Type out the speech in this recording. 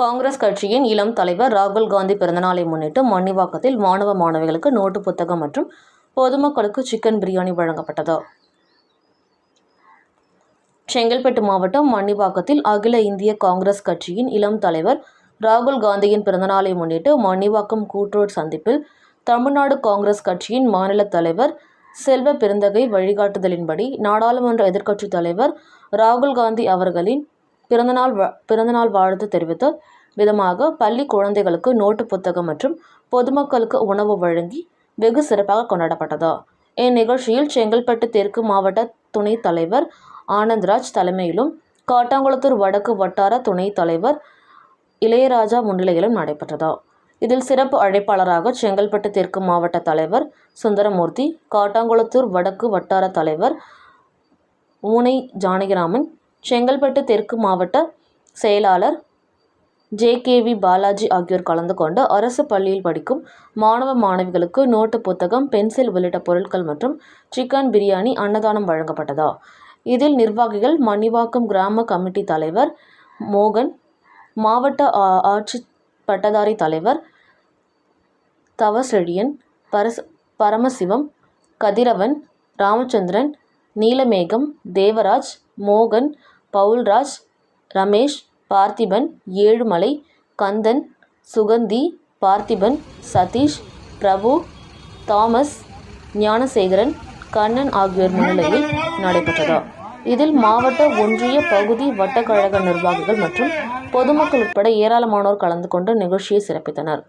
காங்கிரஸ் கட்சியின் இளம் தலைவர் ராகுல் காந்தி பிறந்தநாளை முன்னிட்டு மன்னிவாக்கத்தில் மாணவ மாணவிகளுக்கு நோட்டு புத்தகம் மற்றும் பொதுமக்களுக்கு சிக்கன் பிரியாணி வழங்கப்பட்டது. செங்கல்பட்டு மாவட்டம் மன்னிவாக்கத்தில் அகில இந்திய காங்கிரஸ் கட்சியின் இளம் தலைவர் ராகுல் காந்தியின் பிறந்தநாளை முன்னிட்டு மன்னிவாக்கம் கூட்ரோட் சந்திப்பில் தமிழ்நாடு காங்கிரஸ் கட்சியின் மாநில தலைவர் செல்வ பெருந்தகை வழிகாட்டுதலின்படி நாடாளுமன்ற எதிர்க்கட்சித் தலைவர் ராகுல் காந்தி அவர்களின் பிறந்தநாள் வா- பிறந்தநாள் வாழ்த்து தெரிவித்த விதமாக பள்ளி குழந்தைகளுக்கு நோட்டு புத்தகம் மற்றும் பொதுமக்களுக்கு உணவு வழங்கி வெகு சிறப்பாக கொண்டாடப்பட்டது. இந்நிகழ்ச்சியில் செங்கல்பட்டு தெற்கு மாவட்ட துணைத் தலைவர் ஆனந்த்ராஜ் தலைமையிலும் காட்டாங்குளத்தூர் வடக்கு வட்டார துணைத் தலைவர் இளையராஜா முன்னிலையிலும் நடைபெற்றது. இதில் சிறப்பு அழைப்பாளராக செங்கல்பட்டு தெற்கு மாவட்ட தலைவர் சுந்தரமூர்த்தி காட்டாங்குளத்தூர் வடக்கு வட்டார தலைவர் ஊனை ஜானகிராமன் செங்கல்பட்டு தெற்கு மாவட்ட செயலாளர் ஜேகேவி பாலாஜி ஆகியோர் கலந்து கொண்டு அரசு பள்ளியில் படிக்கும் மாணவ மாணவிகளுக்கு நோட்டு புத்தகம் பென்சில் உள்ளிட்ட பொருட்கள் மற்றும் சிக்கன் பிரியாணி அன்னதானம் வழங்கப்பட்டதா? இதில் நிர்வாகிகள் மணிவாக்கம் கிராம கமிட்டி தலைவர் மோகன் மாவட்ட ஆ- ஆட்சி பட்டதாரி தலைவர் தவசெழியன் பரஸ் பரமசிவம் கதிரவன் ராமச்சந்திரன் நீலமேகம் தேவராஜ் மோகன் பவுல்ராஜ் ரமேஷ் பார்த்திபன் ஏழுமலை கந்தன் சுகந்தி பார்த்திபன் சதீஷ் பிரபு தாமஸ் ஞானசேகரன் கண்ணன் ஆகியோர் முன்னிலையில் நடைபெற்றதா? இதில் மாவட்ட ஒன்றிய பகுதி வட்டக்கழக நிர்வாகிகள் மற்றும் பொதுமக்கள் உட்பட ஏராளமானோர் கலந்து கொண்டு நிகழ்ச்சியை சிறப்பித்தனர்.